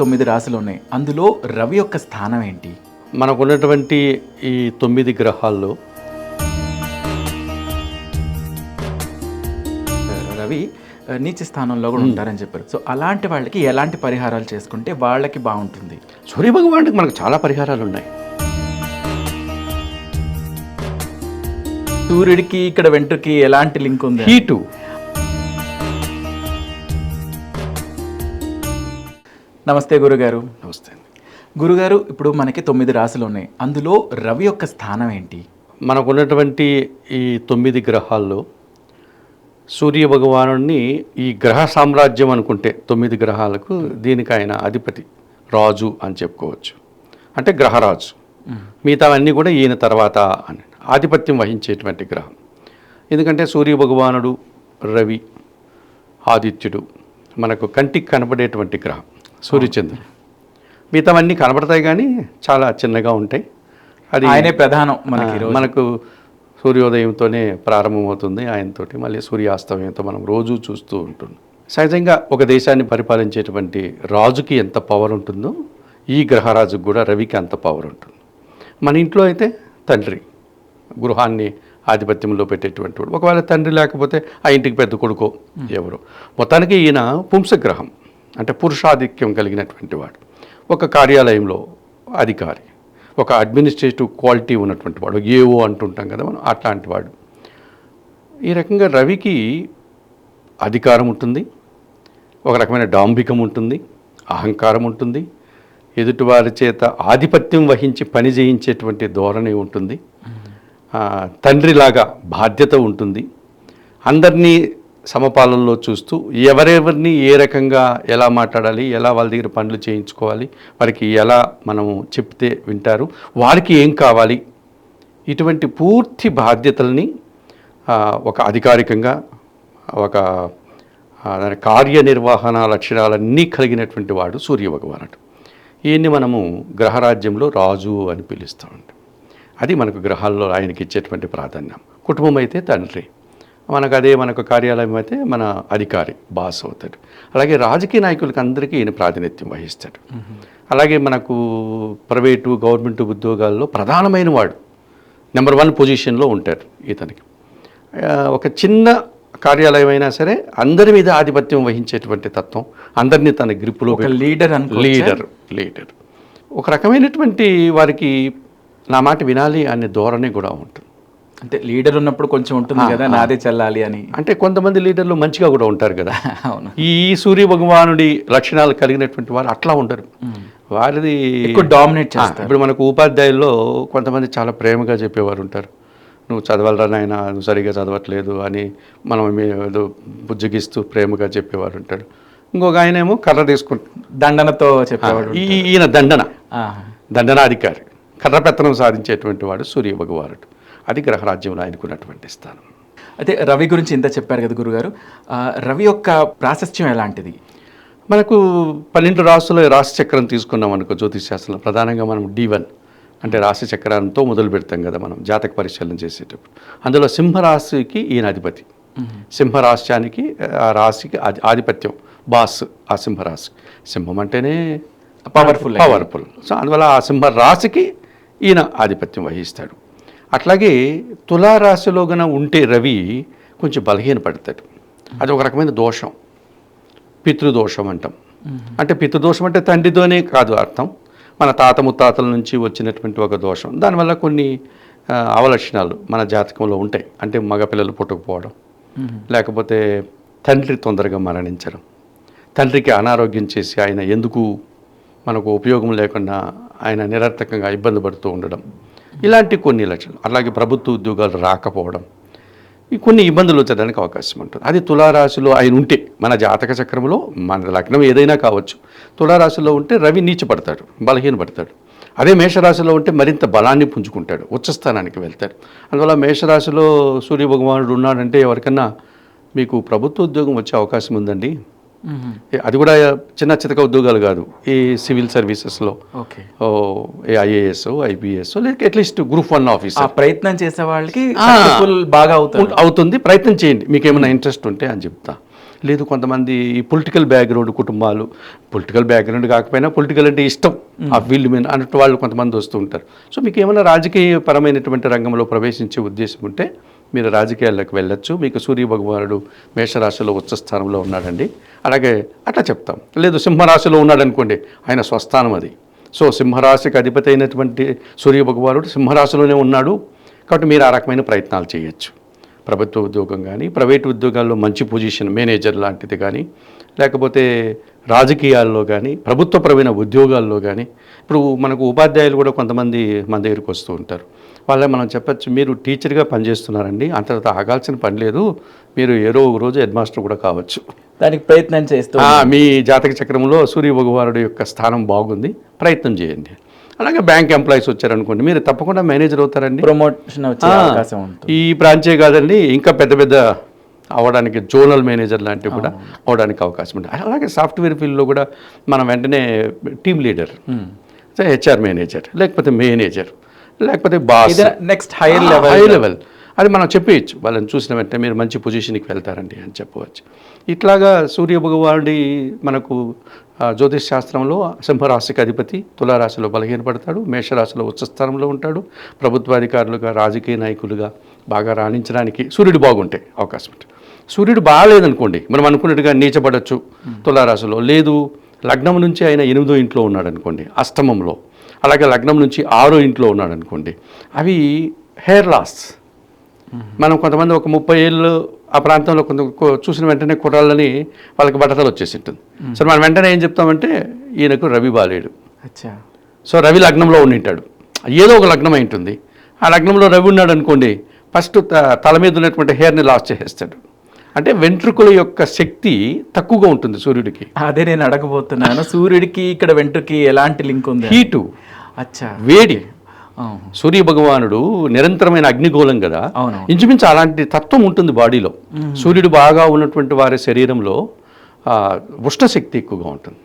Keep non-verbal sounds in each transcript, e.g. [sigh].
తొమ్మిది రాశులు ఉన్నాయి. అందులో రవి యొక్క స్థానం ఏంటి? మనకున్నటువంటి ఈ తొమ్మిది గ్రహాల్లో రవి నీచ స్థానంలో కూడా ఉంటారని చెప్పారు. సో అలాంటి వాళ్ళకి ఎలాంటి పరిహారాలు చేసుకుంటే వాళ్ళకి బాగుంటుంది? సూర్య భగవానుడికి మనకు చాలా పరిహారాలు ఉన్నాయి. సూర్యుడికి ఇక్కడ వెంట్రుకి ఎలాంటి లింక్ ఉంది? హీటు. నమస్తే గురుగారు. నమస్తే గురుగారు ఇప్పుడు మనకి తొమ్మిది రాశులు ఉన్నాయి అందులో రవి యొక్క స్థానం ఏంటి? మనకున్నటువంటి ఈ తొమ్మిది గ్రహాల్లో సూర్య భగవానుడిని ఈ గ్రహ సామ్రాజ్యం అనుకుంటే తొమ్మిది గ్రహాలకు దీనికి ఆయన అధిపతి రాజు అని చెప్పుకోవచ్చు. అంటే గ్రహరాజు. మిగతావన్నీ కూడా ఈయన తర్వాత అని. ఆధిపత్యం వహించేటువంటి గ్రహం. ఎందుకంటే సూర్య భగవానుడు రవి ఆదిత్యుడు. మనకు కంటికి కనబడేటువంటి గ్రహం. సూర్యచంద్రుడు. మిగతావన్నీ కనబడతాయి కానీ చాలా చిన్నగా ఉంటాయి. అది ఆయనే ప్రధానం మనకి. మనకు సూర్యోదయంతోనే ప్రారంభమవుతుంది. ఆయనతోటి మళ్ళీ సూర్యాస్తమయంతో మనం రోజు చూస్తూ ఉంటున్నాం. సహజంగా ఒక దేశాన్ని పరిపాలించేటువంటి రాజుకి ఎంత పవర్ ఉంటుందో ఈ గ్రహరాజుకు కూడా రవికి అంత పవర్ ఉంటుంది. మన ఇంట్లో అయితే తండ్రి గృహాన్ని ఆధిపత్యంలో పెట్టేటువంటి వాడు. ఒకవేళ తండ్రి లేకపోతే ఆ ఇంటికి పెద్ద కొడుకో ఎవరు? మొత్తానికి ఈయన పుంసగ్రహం. అంటే పురుషాధిక్యం కలిగినటువంటి వాడు. ఒక కార్యాలయంలో అధికారి ఒక అడ్మినిస్ట్రేటివ్ క్వాలిటీ ఉన్నటువంటి వాడు ఏవో అంటుంటాం కదా మనం అట్లాంటి వాడు. ఈ రకంగా రవికి అధికారం ఉంటుంది ఒక రకమైన డాంబికం ఉంటుంది అహంకారం ఉంటుంది ఎదుటివారి చేత ఆధిపత్యం వహించి పని చేయించేటువంటి ధోరణి ఉంటుంది. తండ్రిలాగా బాధ్యత ఉంటుంది. అందరినీ సమపాలనలో చూస్తూ ఎవరెవరిని ఏ రకంగా ఎలా మాట్లాడాలి ఎలా వాళ్ళ దగ్గర పనులు చేయించుకోవాలి వారికి ఎలా మనము చెప్తే వింటారు వారికి ఏం కావాలి ఇటువంటి పూర్తి బాధ్యతల్ని ఒక అధికారికంగా ఒక కార్యనిర్వహణ లక్షణాలన్నీ కలిగినటువంటి వాడు సూర్యభగవానుడు. ఈయన్ని మనము గ్రహరాజ్యంలో రాజు అని పిలుస్తూ ఉంటాం అది మనకు గ్రహాల్లో ఆయనకి ఇచ్చేటువంటి ప్రాధాన్యం. కుటుంబం అయితే తండ్రి. మనకు అదే మనకు కార్యాలయం అయితే మన అధికారి బాస్ అవుతాడు. అలాగే రాజకీయ నాయకులకి అందరికీ ఈయన ప్రాతినిధ్యం వహిస్తాడు. అలాగే మనకు ప్రైవేటు గవర్నమెంట్ ఉద్యోగాల్లో ప్రధానమైన వాడు నెంబర్ వన్ పొజిషన్లో ఉంటాడు ఇతనికి. ఒక చిన్న కార్యాలయం అయినా సరే అందరి మీద ఆధిపత్యం వహించేటువంటి తత్వం అందరినీ తన గ్రిప్పులో ఒక లీడర్ లీడర్ లీడర్. ఒక రకమైనటువంటి వారికి నా మాట వినాలి అనే ధోరణి కూడా ఉంటుంది. అంటే లీడర్ ఉన్నప్పుడు కొంచెం ఉంటుంది కదా నాదే చెల్లాలి అని. అంటే కొంతమంది లీడర్లు మంచిగా కూడా ఉంటారు కదా. అవును. ఈ సూర్య భగవానుడి లక్షణాలు కలిగినటువంటి వారు అట్లా ఉండరు. వారిది ఎక్కువ డామినేట్ చేస్తారు. ఇప్పుడు మనకు ఉపాధ్యాయుల్లో కొంతమంది చాలా ప్రేమగా చెప్పేవారు ఉంటారు. నువ్వు చదవాలరా నాయన నువ్వు సరిగా చదవట్లేదు అని మనం ఏదో బుజ్జగిస్తూ ప్రేమగా చెప్పేవారు ఉంటాడు ఇంకొక ఆయన ఏమో కర్ర తీసుకుంటాడు దండనతో చెప్పేవాడు ఈయన దండన. దండనాధికారి. కర్ర పెత్తనం సాధించేటువంటి వాడు సూర్య భగవానుడు అది గ్రహరాజ్యంలో ఆయనకున్నటువంటి స్థానం. అయితే రవి గురించి ఇంత చెప్పారు కదా గురుగారు. రవి యొక్క ప్రాశస్త్యం ఎలాంటిది? మనకు పన్నెండు రాసుల రాశి చక్రం తీసుకున్నాం అనుకో జ్యోతిష్ శాస్త్రంలో. ప్రధానంగా మనం డి వన్ అంటే రాశి చక్రంతో మొదలు పెడతాం కదా మనం జాతక పరిశీలన చేసేటప్పుడు. అందులో సింహరాశికి ఈయన అధిపతి సింహరాశ్యానికి ఆ రాశికి ఆధి- ఆధిపత్యం బాస్ ఆ సింహరాశి. సింహం అంటేనే Powerful. పవర్ఫుల్ సో అందువల్ల ఆ సింహ రాశికి ఈయన ఆధిపత్యం వహిస్తాడు. అట్లాగే తులారాశిలో గన ఉంటే రవి కొంచెం బలహీనపడతాడు. అది ఒక రకమైన దోషం. పితృదోషం అంటాం. అంటే పితృదోషం అంటే తండ్రితోనే కాదు అర్థం. మన తాత ముత్తాతల నుంచి వచ్చినటువంటి ఒక దోషం. దానివల్ల కొన్ని అవలక్షణాలు మన జాతకంలో ఉంటాయి. అంటే మగపిల్లలు పుట్టకపోవడం. లేకపోతే తండ్రి తొందరగా మరణించడం. తండ్రికి అనారోగ్యం చేసి ఆయన ఎందుకు మనకు ఉపయోగం లేకుండా ఆయన నిరర్థకంగా ఇబ్బంది పడుతూ ఉండడం. ఇలాంటి కొన్ని లక్షణాలు. అలాగే ప్రభుత్వ ఉద్యోగాలు రాకపోవడం. ఈ కొన్ని ఇబ్బందులు వచ్చేదానికి అవకాశం ఉంటుంది. అది తులారాశిలో ఆయన ఉంటే మన జాతక చక్రంలో మన లగ్నం ఏదైనా కావచ్చు. తులారాశిలో ఉంటే రవి నీచపడతాడు బలహీనపడతాడు. అదే మేషరాశిలో ఉంటే మరింత బలాన్ని పుంజుకుంటాడు ఉచ్చస్థానానికి వెళ్తాడు. అందువల్ల మేషరాశిలో సూర్య భగవానుడు ఉన్నాడంటే ఎవరికన్నా మీకు ప్రభుత్వ ఉద్యోగం వచ్చే అవకాశం ఉందండి? అది కూడా చిన్న చితక ఉద్యోగాలు కాదు. ఈ సివిల్ సర్వీసెస్లో. ఓకే. ఓ ఏ ఐఏఎస్ ఐపీఎస్ లేక అట్లీస్ట్ గ్రూప్ వన్ ఆ ఆఫీసర్ ప్రయత్నం చేసే వాళ్ళకి బాగా అవుతారు అవుతుంది. ప్రయత్నం చేయండి. మీకు ఏమైనా ఇంట్రెస్ట్ ఉంటే అని చెప్తా. లేదు కొంతమంది పొలిటికల్ బ్యాక్గ్రౌండ్ కుటుంబాలు పొలిటికల్ బ్యాక్గ్రౌండ్ కాకపోయినా పొలిటికల్ అంటే ఇష్టం. ఆ ఫీల్డ్ మీద అన్నట్టు వాళ్ళు కొంతమంది వస్తూ ఉంటారు. సో మీకు ఏమైనా రాజకీయ పరమైనటువంటి రంగంలో ప్రవేశించే ఉద్దేశం ఉంటే మీరు రాజకీయాల్లోకి వెళ్ళొచ్చు. మీకు సూర్య భగవానుడు మేషరాశిలో ఉచ్చ స్థానంలో ఉన్నాడండి. అలాగే అట్లా చెప్తాం. లేదు సింహరాశిలో ఉన్నాడు అనుకోండి ఆయన స్వస్థానం అది. సో సింహరాశికి అధిపతి అయినటువంటి సూర్య భగవానుడు సింహరాశిలోనే ఉన్నాడు. కాబట్టి మీరు ఆ రకమైన ప్రయత్నాలు చేయొచ్చు. ప్రభుత్వ ఉద్యోగం కానీ ప్రైవేట్ ఉద్యోగాల్లో మంచి పొజిషన్ మేనేజర్ లాంటిది కానీ లేకపోతే రాజకీయాల్లో కానీ ప్రభుత్వపరమైన ఉద్యోగాల్లో కానీ ఇప్పుడు మనకు ఉపాధ్యాయులు కూడా కొంతమంది మన దగ్గరికి వస్తూ ఉంటారు. వాళ్ళే మనం చెప్పచ్చు మీరు టీచర్గా పనిచేస్తున్నారండి అంతటా ఆగాల్సిన పని లేదు మీరు ఏదో ఒక రోజు హెడ్ మాస్టర్ కూడా కావచ్చు. దానికి ప్రయత్నం చేస్తూ మీ జాతక చక్రంలో సూర్య భగవానుడు యొక్క స్థానం బాగుంది ప్రయత్నం చేయండి. అలాగే బ్యాంక్ ఎంప్లాయీస్ వచ్చారనుకోండి మీరు తప్పకుండా మేనేజర్ అవుతారండి. ప్రమోషన్ ఈ బ్రాంచే కాదండి ఇంకా పెద్ద పెద్ద అవడానికి జోనల్ మేనేజర్ లాంటివి కూడా అవడానికి అవకాశం ఉంటుంది. అలాగే సాఫ్ట్వేర్ ఫీల్డ్లో కూడా మనం వెంటనే టీమ్ లీడర్ హెచ్ఆర్ మేనేజర్ లేకపోతే మేనేజర్ లేకపోతే boss. Next higher level high level అది మనం చెప్పేయచ్చు. వాళ్ళని చూసిన వెంటనే మీరు మంచి పొజిషన్కి వెళ్తారండి అని చెప్పవచ్చు. ఇట్లాగా సూర్య భగవానుడి మనకు జ్యోతిష్ శాస్త్రంలో సింహరాశికి అధిపతి తులారాశిలో బలహీనపడతాడు మేషరాశిలో ఉచ్చస్థానంలో ఉంటాడు ప్రభుత్వాధికారులుగా రాజకీయ నాయకులుగా బాగా రాణించడానికి సూర్యుడు బాగుంటే అవకాశం ఉంటుంది. సూర్యుడు బాగాలేదనుకోండి మనం అనుకున్నట్టుగా నీచపడచ్చు తులారాశిలో. లేదు లగ్నం నుంచి ఆయన ఎనిమిదో ఇంట్లో ఉన్నాడు అనుకోండి అష్టమంలో. అలాగే లగ్నం నుంచి ఆరో ఇంట్లో ఉన్నాడు అనుకోండి అవి హెయిర్ లాస్. మనం కొంతమంది ఒక ముప్పై ఏళ్ళు ఆ ప్రాంతంలో కొంత చూసిన వెంటనే కుర్రాళ్ళని వాళ్ళకి బట్టతలు వచ్చేసి ఉంటుంది సో మనం వెంటనే ఏం చెప్తామంటే ఈయనకు రవి బాలేడు అచ్చా. సో రవి లగ్నంలో ఉండింటాడు. ఏదో ఒక లగ్నం అయి ఉంటుంది. ఆ లగ్నంలో రవి ఉన్నాడు అనుకోండి ఫస్ట్ తల మీద ఉన్నటువంటి హెయిర్ని లాస్ చేసేస్తాడు. అంటే వెంట్రుకల యొక్క శక్తి తక్కువగా ఉంటుంది సూర్యుడికి. అదే నేను అడగబోతున్నాను. సూర్యుడికి ఇక్కడ వెంట్రుకి ఎలాంటి లింక్ ఉంది? హీటు. అచ్చా. వేడి. సూర్య భగవానుడు నిరంతరమైన అగ్నిగోళం కదా. ఇంచుమించు అలాంటి తత్వం ఉంటుంది బాడీలో. సూర్యుడు బాగా ఉన్నటువంటి వారి శరీరంలో ఉష్ణశక్తి ఎక్కువగా ఉంటుంది.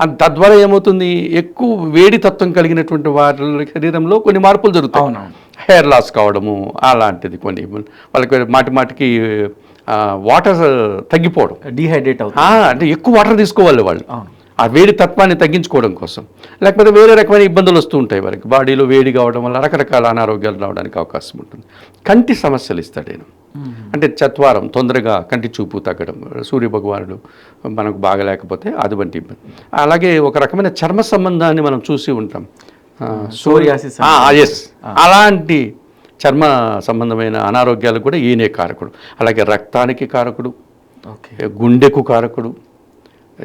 అండ్ తద్వారా ఏమవుతుంది? ఎక్కువ వేడి తత్వం కలిగినటువంటి వారి శరీరంలో కొన్ని మార్పులు జరుగుతాయి. హెయిర్ లాస్ కావడము అలాంటిది కొన్ని. వాళ్ళకి మాటి మాటికి వాటర్ తగ్గిపోవడం. డిహైడ్రేట్ అవుతుంది అంటే ఎక్కువ వాటర్ తీసుకోవాలి వాళ్ళు. ఆ వేడి తత్వాన్ని తగ్గించుకోవడం కోసం. లేకపోతే వేరే రకమైన ఇబ్బందులు వస్తూ ఉంటాయి వారికి బాడీలో వేడి కావడం వల్ల రకరకాల అనారోగ్యాలు రావడానికి అవకాశం ఉంటుంది. కంటి సమస్యలు ఇస్తాడు నేను. అంటే చత్వారం తొందరగా కంటి చూపు తగ్గడం సూర్య భగవానుడు మనకు బాగలేకపోతే అటువంటి ఇబ్బంది. అలాగే ఒక రకమైన చర్మ సంబంధాన్ని మనం చూసి ఉంటాం. సోరియాసిస్ అలాంటి చర్మ సంబంధమైన అనారోగ్యాలకు కూడా ఈయనే కారకుడు. అలాగే రక్తానికి కారకుడు. ఓకే. గుండెకు కారకుడు.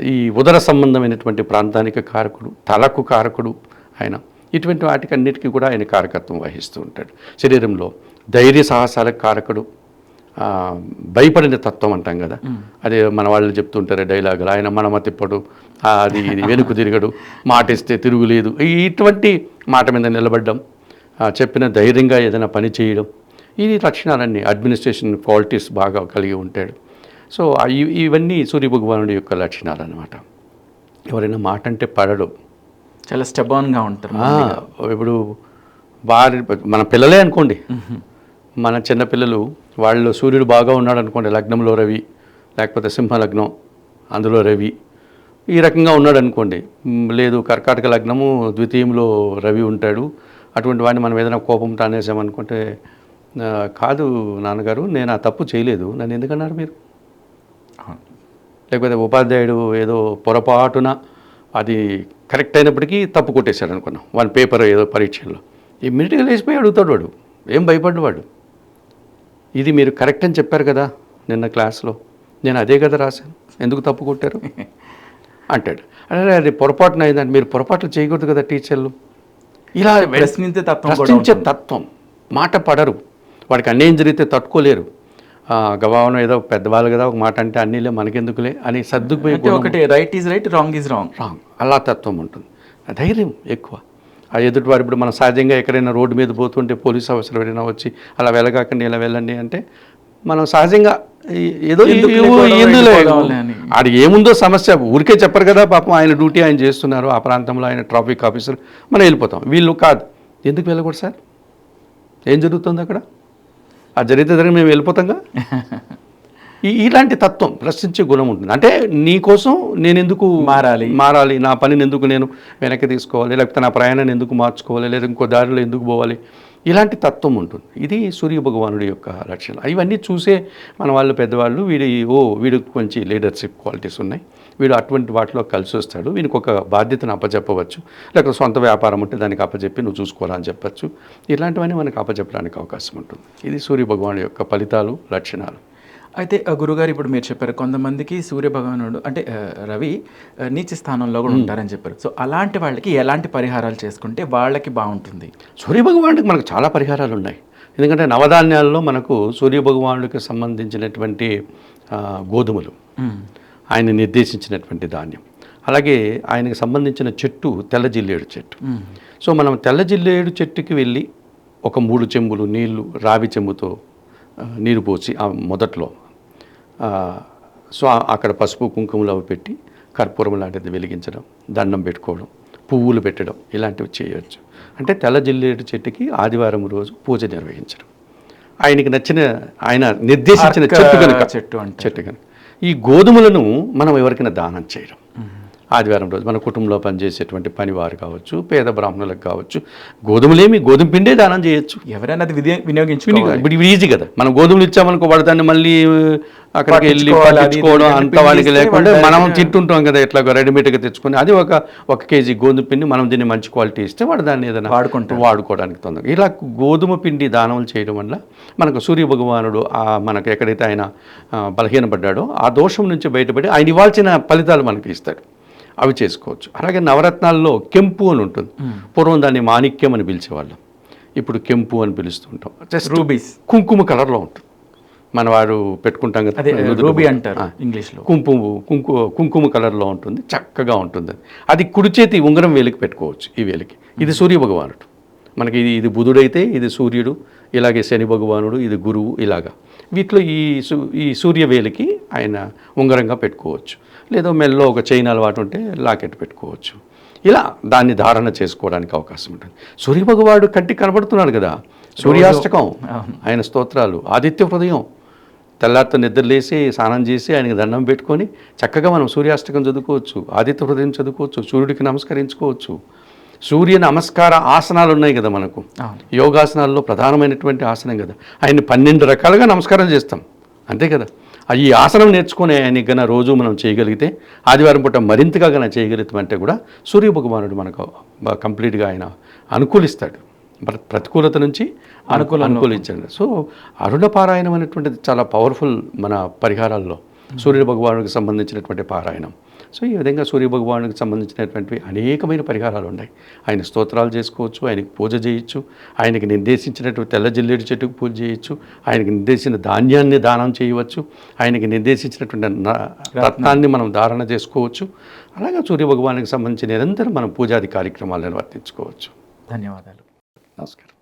ఈ ఉదర సంబంధమైనటువంటి ప్రాంతానికి కారకుడు. తలకు కారకుడు ఆయన. ఇటువంటి వాటికి అన్నిటికీ కూడా ఆయన కారకత్వం వహిస్తూ ఉంటాడు. శరీరంలో ధైర్య సాహసాలకు కారకుడు. భయపడిన తత్వం అంటాం కదా. అదే మన వాళ్ళు చెప్తుంటారు డైలాగులు. ఆయన మనమ తిప్పడు. అది ఇది వెనుక తిరగడు. మాటిస్తే తిరుగులేదు. ఈ- ఇటువంటి మాట మీద నిలబడ్డం. చెప్పిన ధైర్యంగా ఏదైనా పని చేయడం. ఈ లక్షణాలన్నీ అడ్మినిస్ట్రేషన్ క్వాలిటీస్ బాగా కలిగి ఉంటాడు. సో ఇవన్నీ సూర్య భగవానుడి యొక్క లక్షణాలు అనమాట ఎవరైనా మాట అంటే పడడు చాలా స్టెబాన్గా ఉంటారు ఇప్పుడు వారి మన పిల్లలే అనుకోండి. మన చిన్నపిల్లలు వాళ్ళు సూర్యుడు బాగా ఉన్నాడు అనుకోండి లగ్నంలో రవి లేకపోతే సింహ లగ్నం అందులో రవి. ఈ రకంగా ఉన్నాడు అనుకోండి. లేదు కర్కాటక లగ్నము ద్వితీయంలో రవి ఉంటాడు. అటువంటి వాడిని మనం ఏదైనా కోపం టానేసామనుకుంటే "ఆ, కాదు నాన్నగారు నేను ఆ తప్పు చేయలేదు. నన్ను ఎందుకన్నారు మీరు. లేకపోతే ఉపాధ్యాయుడు ఏదో పొరపాటున అది కరెక్ట్ అయినప్పటికీ తప్పు కొట్టేశాడు అనుకున్నాం. వాడి పేపర్ ఏదో పరీక్షల్లో. ఇమ్మీడియట్గా లేచిపోయి అడుగుతాడు వాడు. ఏం భయపడ్డు వాడు? ఇది మీరు కరెక్ట్ అని చెప్పారు కదా నిన్న క్లాస్లో. నేను అదే కదా రాశాను. ఎందుకు తప్పు కొట్టారు? [laughs] అంటాడు. అరే అది పొరపాటున అయిందంటే మీరు పొరపాట్లు చేయకూడదు కదా టీచర్లు. ఇలా ప్రశ్నించే తత్వం ప్రశ్నించే తత్వం. మాట పడరు. వాడికి అన్యాయం జరిగితే తట్టుకోలేరు. గవావనం ఏదో పెద్దవాళ్ళు కదా ఒక మాట అంటే అన్నీలే మనకెందుకులే అని సర్దుకుపోయి ఒకటి right is right wrong is wrong wrong అలా తత్వం ఉంటుంది. ధైర్యం ఎక్కువ. ఆ ఎదుటి వారు ఇప్పుడు మనం సహజంగా ఎక్కడైనా రోడ్డు మీద పోతుంటే పోలీస్ ఎవరైనా వచ్చి అలా వెళ్ళగాకండి ఇలా వెళ్ళండి అంటే మనం సహజంగా ఏదో. ఆడ ఏముందో సమస్య ఊరికే చెప్పరు కదా పాపం ఆయన డ్యూటీ ఆయన చేస్తున్నారు ఆ ప్రాంతంలో ఆయన ట్రాఫిక్ ఆఫీసర్ మనం వెళ్ళిపోతాం. వీళ్ళు కాదు. ఎందుకు వెళ్ళకూడదు సార్? ఏం జరుగుతుంది అక్కడ? ఆ జరిగితే జరిగి మేము వెళ్ళిపోతాంగా ఇలాంటి తత్వం ప్రశ్నించే గుణం ఉంటుంది. అంటే నీ కోసం నేను ఎందుకు మారాలి. మారాలి? నా పనిని ఎందుకు నేను వెనక్కి తీసుకోవాలి? లేకపోతే నా ప్రయాణాన్ని ఎందుకు మార్చుకోవాలి? లేదా ఇంకో దారిలో ఎందుకు పోవాలి? ఇలాంటి తత్వం ఉంటుంది. ఇది సూర్య భగవానుడి యొక్క లక్షణం ఇవన్నీ చూసే మన వాళ్ళు పెద్దవాళ్ళు వీడి ఓ వీడికి కొంచెం లీడర్షిప్ క్వాలిటీస్ ఉన్నాయి. వీడు అటువంటి వాటిలో కలిసి వస్తాడు. వీనికి ఒక బాధ్యతను అప్పచెప్పవచ్చు లేకపోతే సొంత వ్యాపారం ఉంటే దానికి అప్పచెప్పి నువ్వు చూసుకోవాలని చెప్పచ్చు. ఇలాంటివన్నీ మనకు అప్పచెప్పడానికి అవకాశం ఉంటుంది. ఇది సూర్య భగవానుడి యొక్క ఫలితాలు లక్షణాలు. అయితే గురుగారు ఇప్పుడు మీరు చెప్పారు కొంతమందికి సూర్య భగవానుడు అంటే రవి నీచ స్థానంలో కూడా ఉంటారని చెప్పారు. సో అలాంటి వాళ్ళకి ఎలాంటి పరిహారాలు చేసుకుంటే వాళ్ళకి బాగుంటుంది? సూర్యభగవానుడికి మనకు చాలా పరిహారాలు ఉన్నాయి ఎందుకంటే నవధాన్యాల్లో మనకు సూర్యభగవానుడికి సంబంధించినటువంటి ఆ, గోధుమలు ఆయన నిర్దేశించినటువంటి ధాన్యం. అలాగే ఆయనకు సంబంధించిన చెట్టు తెల్ల జిల్లేడు చెట్టు సో మనం తెల్ల జిల్లేడు చెట్టుకి వెళ్ళి ఒక మూడు చెంబులు నీళ్ళు రావి చెంబుతో నీరు పోసి ఆ మొదట్లో సో ఆ- అక్కడ పసుపు కుంకుమలు అవి పెట్టి కర్పూరం లాంటిది వెలిగించడం దండం పెట్టుకోవడం పువ్వులు పెట్టడం ఇలాంటివి చేయొచ్చు. అంటే తెల్ల జిల్లేడు చెట్టుకి ఆదివారం రోజు పూజ నిర్వహించడం. ఆయనకి నచ్చిన ఆయన నిర్దేశించిన చెట్టు కనుక చెట్టు అంటారు. చెట్టు కనుక ఈ గోధుమలను మనం ఎవరికైనా దానం చేయడం. ఆదివారం రోజు మన కుటుంబంలో పనిచేసేటువంటి పనివారు కావచ్చు పేద బ్రాహ్మణులకు కావచ్చు గోధుమలేమి గోధుమ పిండే దానం చేయొచ్చు. ఎవరైనా అది వినియో- వినియోగించుకోవాలి. ఇప్పుడు ఈజీ కదా. మనం గోధుమలు ఇచ్చామనుకో వాడు దాన్ని మళ్ళీ అక్కడికి వెళ్ళి పట్టించుకోవడం అంత ఇస్తే లేకుండా మనం తింటుంటాం కదా ఇట్లా రెడీమేడ్గా తెచ్చుకొని అది ఒక ఒక కేజీ గోధుమ పిండి మనం దీన్ని మంచి క్వాలిటీ ఇస్తే వాడు దాన్ని ఏదైనా వాడుకుంటాడు. వాడుకోవడానికి తొందరగా. ఇలా గోధుమ పిండి దానం చేయడం వల్ల మనకు సూర్య భగవానుడు ఆ మనకు ఎక్కడైతే ఆయన బలహీనపడ్డాడో ఆ దోషం నుంచి బయటపడి ఆయన ఇవ్వాల్సిన ఫలితాలు మనకి ఇస్తాడు. అవి చేసుకోవచ్చు. అలాగే నవరత్నాల్లో కెంపు అని ఉంటుంది. పూర్వం దాన్ని మాణిక్యం అని పిలిచేవాళ్ళం. ఇప్పుడు కెంపు అని పిలుస్తుంటాం. Just rubies. కుంకుమ కలర్లో ఉంటుంది. మన వాడు పెట్టుకుంటాం కదా రూబీ. అంటారు. ఇంగ్లీష్లో. కుంకుమ కుంకు కుంకుమ కలర్లో ఉంటుంది. చక్కగా ఉంటుంది. అది. అది కుడి చేతి ఉంగరం వేలికి పెట్టుకోవచ్చు ఈ వేలికి. ఇది సూర్య భగవానుడు మనకి ఇది ఇది బుధుడైతే ఇది సూర్యుడు ఇలాగే శని భగవానుడు ఇది గురువు ఇలాగా. వీటిలో ఈ సూ ఈ సూర్య వేలికి ఆయన ఉంగరంగా పెట్టుకోవచ్చు. లేదా మెల్లో ఒక చైన్ అలవాటు ఉంటే లాకెట్ పెట్టుకోవచ్చు. ఇలా దాన్ని ధారణ చేసుకోవడానికి అవకాశం ఉంటుంది. సూర్య భగవానుడు కంటికి కనబడుతున్నాడు కదా. సూర్యాష్టకం. ఆయన స్తోత్రాలు. ఆదిత్య హృదయం. తెల్లారితో నిద్రలేసి స్నానం చేసి ఆయనకి దండం పెట్టుకొని చక్కగా మనం సూర్యాష్టకం చదువుకోవచ్చు ఆదిత్య హృదయం చదువుకోవచ్చు సూర్యుడికి నమస్కరించుకోవచ్చు. సూర్య నమస్కార ఆసనాలు ఉన్నాయి కదా మనకు. యోగాసనాల్లో ప్రధానమైనటువంటి ఆసనం కదా. ఆయన్ని పన్నెండు రకాలుగా నమస్కారం చేస్తాం. అంతే కదా. ఆ ఈ ఆసనం నేర్చుకుని ఆయనకి గన రోజు మనం చేయగలిగితే ఆదివారం పూట మరింతగా గన చేయగలుగుతామంటే కూడా సూర్య భగవానుడు మనకు కంప్లీట్గా ఆయన అనుకూలిస్తాడు. ప్ర- ప్రతికూలత నుంచి అనుకూలంలో. అనుకూలించండి. సో అరుణ పారాయణం అనేటువంటిది చాలా పవర్ఫుల్ మన పరిహారాల్లో. సూర్య భగవానుడికి సంబంధించినటువంటి పారాయణం. సో ఈ విధంగా సూర్య భగవానుడికి సంబంధించినటువంటి అనేకమైన పరిహారాలు ఉన్నాయి. ఆయన స్తోత్రాలు చేసుకోవచ్చు ఆయనకి పూజ చేయొచ్చు ఆయనకి నిర్దేశించినటువంటి తెల్ల జిల్లేడు చెట్టుకు పూజ చేయొచ్చు ఆయనకి నిర్దేశించిన ధాన్యాన్ని దానం చేయవచ్చు ఆయనకి నిర్దేశించినటువంటి రత్నాన్ని మనం ధారణ చేసుకోవచ్చు. అలాగే సూర్య భగవానికి సంబంధించి నిరంతరం మనం పూజాది కార్యక్రమాలను నిర్వర్తించుకోవచ్చు. ధన్యవాదాలు. నమస్కారం.